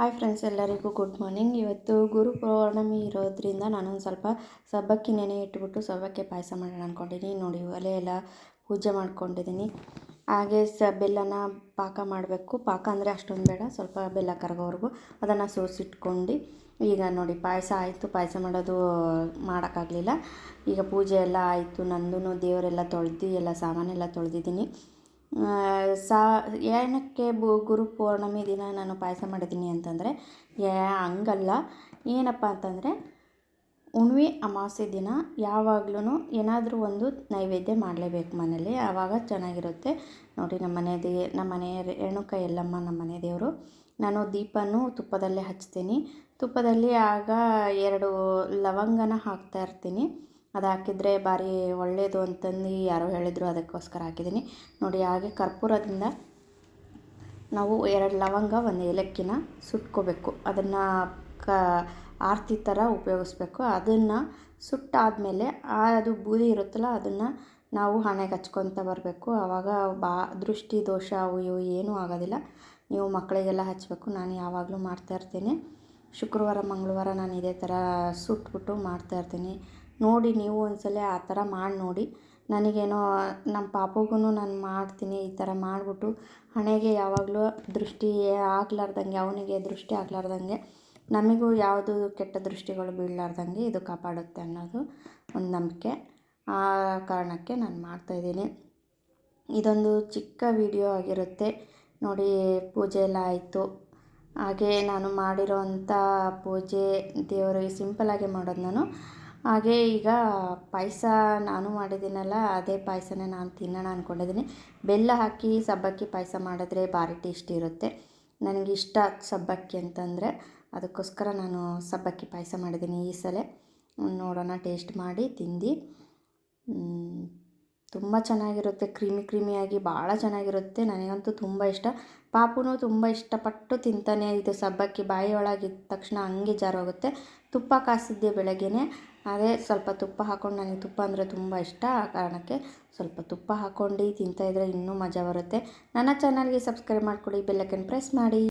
Hi friends ಎಲ್ಲರಿಗೂ good morning ಇವತ್ತು ಗುರು ಪೌರ್ಣಮಿ ಇರೋದ್ರಿಂದ ನಾನೊಂದು ಸ್ವಲ್ಪ ಸಬ್ಬಕ್ಕಿ ನೆನೆ ಇಟ್ಬಿಟ್ಟು ಸಬ್ಬಕ್ಕೆ ಪಾಯಸ ಮಾಡೋಣ ಅಂದ್ಕೊಂಡಿದ್ದೀನಿ ನೋಡಿ, ಒಲೆ ಎಲ್ಲ ಪೂಜೆ ಮಾಡ್ಕೊಂಡಿದ್ದೀನಿ ಹಾಗೆ ಸ ಬೆಲ್ಲನ ಪಾಕ ಮಾಡಬೇಕು. ಪಾಕ ಅಂದರೆ ಅಷ್ಟೊಂದು ಬೇಡ, ಸ್ವಲ್ಪ ಬೆಲ್ಲ ಕರಗೋವರೆಗೂ ಅದನ್ನು ಸೋಸಿಟ್ಕೊಂಡು ಈಗ ನೋಡಿ, ಪಾಯಸ ಆಯಿತು. ಪಾಯಸ ಮಾಡೋದು ಮಾಡೋಕ್ಕಾಗಲಿಲ್ಲ. ಈಗ ಪೂಜೆ ಎಲ್ಲ ಆಯಿತು. ನಂದು ದೇವರೆಲ್ಲ ತೊಳೆದು ಎಲ್ಲ ಸಾಮಾನೆಲ್ಲ ತೊಳೆದಿದ್ದೀನಿ. ಸಾ, ಏನಕ್ಕೆ ಗುರು ಪೌರ್ಣಮಿ ದಿನ ನಾನು ಪಾಯಸ ಮಾಡಿದ್ದೀನಿ ಅಂತಂದರೆ, ಏ, ಹಂಗಲ್ಲ. ಏನಪ್ಪ ಅಂತಂದರೆ ಹುಣ್ಮೆ ಅಮಾವಾಸ್ಯೆ ದಿನ ಯಾವಾಗ್ಲೂ ಏನಾದರೂ ಒಂದು ನೈವೇದ್ಯ ಮಾಡಲೇಬೇಕು ಮನೇಲಿ ಆವಾಗ ಚೆನ್ನಾಗಿರುತ್ತೆ. ನೋಡಿ, ನಮ್ಮ ಮನೆ ದೇ, ನಮ್ಮ ಮನೆ ರೇಣುಕ ಎಲ್ಲಮ್ಮ, ನಮ್ಮ ಮನೆ ದೇವರು. ನಾನು ದೀಪನೂ ತುಪ್ಪದಲ್ಲೇ ಹಚ್ತೀನಿ. ತುಪ್ಪದಲ್ಲಿ ಆಗ ಎರಡು ಲವಂಗನ ಹಾಕ್ತಾ ಇರ್ತೀನಿ. ಅದು ಹಾಕಿದರೆ ಭಾರಿ ಒಳ್ಳೆಯದು ಅಂತಂದು ಯಾರೋ ಹೇಳಿದರು, ಅದಕ್ಕೋಸ್ಕರ ಹಾಕಿದ್ದೀನಿ. ನೋಡಿ, ಹಾಗೆ ಕರ್ಪೂರದಿಂದ ನಾವು ಎರಡು ಲವಂಗ, ಒಂದು ಏಲಕ್ಕಿನ ಸುಟ್ಕೋಬೇಕು. ಅದನ್ನು ಕ, ಆರತಿ ಥರ ಉಪಯೋಗಿಸ್ಬೇಕು. ಅದನ್ನು ಸುಟ್ಟಾದಮೇಲೆ ಅದು ಬೂದಿ ಇರುತ್ತಲ್ಲ, ಅದನ್ನು ನಾವು ಹಣೆಗೆ ಹಚ್ಕೊತ ಬರಬೇಕು. ಆವಾಗ ಬಾ, ದೃಷ್ಟಿ, ದೋಷ, ಅವು ಇವು ಏನೂ ಆಗೋದಿಲ್ಲ. ನೀವು ಮಕ್ಕಳಿಗೆಲ್ಲ ಹಚ್ಚಬೇಕು ನಾನು ಯಾವಾಗಲೂ ಮಾಡ್ತಾಯಿರ್ತೀನಿ ಶುಕ್ರವಾರ, ಮಂಗಳವಾರ ನಾನು ಇದೇ ಥರ ಸುಟ್ಬಿಟ್ಟು ಮಾಡ್ತಾಯಿರ್ತೀನಿ ನೋಡಿ ನೀವು ಒಂದ್ಸಲ ಆ ಥರ ಮಾಡಿ ನೋಡಿ. ನನಗೇನೋ, ನಮ್ಮ ಪಾಪುಗೂ ನಾನು ಮಾಡ್ತೀನಿ ಈ ಥರ ಮಾಡಿಬಿಟ್ಟು ಹಣೆಗೆ ಯಾವಾಗಲೂ ದೃಷ್ಟಿ ಆಗ್ಲಾರ್ದಂಗೆ, ಅವನಿಗೆ ದೃಷ್ಟಿ ಆಗ್ಲಾರ್ದಂಗೆ, ನಮಗೂ ಯಾವುದು ಕೆಟ್ಟ ದೃಷ್ಟಿಗಳು ಬೀಳಲಾರ್ದಂಗೆ ಇದು ಕಾಪಾಡುತ್ತೆ ಅನ್ನೋದು ಒಂದು ನಂಬಿಕೆ. ಆ ಕಾರಣಕ್ಕೆ ನಾನು ಮಾಡ್ತಾಯಿದ್ದೀನಿ ಇದೊಂದು ಚಿಕ್ಕ ವಿಡಿಯೋ ಆಗಿರುತ್ತೆ. ನೋಡಿ, ಪೂಜೆ ಎಲ್ಲ ಆಯಿತು. ಹಾಗೆ ನಾನು ಮಾಡಿರೋ ಪೂಜೆ ದೇವರಿಗೆ ಸಿಂಪಲ್ಲಾಗೆ ಮಾಡೋದು ನಾನು. ಹಾಗೆ ಈಗ ಪಾಯಸ ನಾನು ಮಾಡಿದ್ದೀನಲ್ಲ, ಅದೇ ಪಾಯಸನೇ ನಾನು ತಿನ್ನೋಣ ಅಂದ್ಕೊಂಡಿದ್ದೀನಿ ಬೆಲ್ಲ ಹಾಕಿ ಸಬ್ಬಕ್ಕಿ ಪಾಯಸ ಮಾಡಿದ್ರೆ ಭಾರಿ ಟೇಸ್ಟ್ ಇರುತ್ತೆ. ನನಗಿಷ್ಟ ಸಬ್ಬಕ್ಕಿ ಅಂತಂದರೆ ಅದಕ್ಕೋಸ್ಕರ ನಾನು ಸಬ್ಬಕ್ಕಿ ಪಾಯಸ ಮಾಡಿದ್ದೀನಿ ಈ ಸಲ. ನೋಡೋಣ ಟೇಸ್ಟ್ ಮಾಡಿ, ತಿಂದು. ತುಂಬ ಚೆನ್ನಾಗಿರುತ್ತೆ. ಕ್ರೀಮಿ ಕ್ರೀಮಿಯಾಗಿ ಭಾಳ ಚೆನ್ನಾಗಿರುತ್ತೆ. ನನಗಂತೂ ತುಂಬ ಇಷ್ಟ. ಪಾಪುನೂ ತುಂಬ ಇಷ್ಟಪಟ್ಟು ತಿಂತಾನೆ ಇದು ಸಬ್ಬಕ್ಕಿ ಬಾಯಿ ಒಳಗಿದ್ದ ತಕ್ಷಣ ಹಂಗೆ ಜಾರೋಗುತ್ತೆ. ತುಪ್ಪ ಕಾಸಿದ್ದೆ ಬೆಳಗ್ಗೆನೆ. ಅದೇ ಸ್ವಲ್ಪ ತುಪ್ಪ ಹಾಕ್ಕೊಂಡು ನನಗೆ ತುಪ್ಪ ಅಂದರೆ ತುಂಬ ಇಷ್ಟ. ಆ ಕಾರಣಕ್ಕೆ ಸ್ವಲ್ಪ ತುಪ್ಪ ಹಾಕ್ಕೊಂಡು ತಿಂತಾಯಿದ್ರೆ ಇನ್ನೂ ಮಜಾ ಬರುತ್ತೆ. ನನ್ನ ಚಾನಲ್ಗೆ ಸಬ್ಸ್ಕ್ರೈಬ್ ಮಾಡಿಕೊಡಿ ಬೆಲ್ಲೈಕನ್ ಪ್ರೆಸ್ ಮಾಡಿ.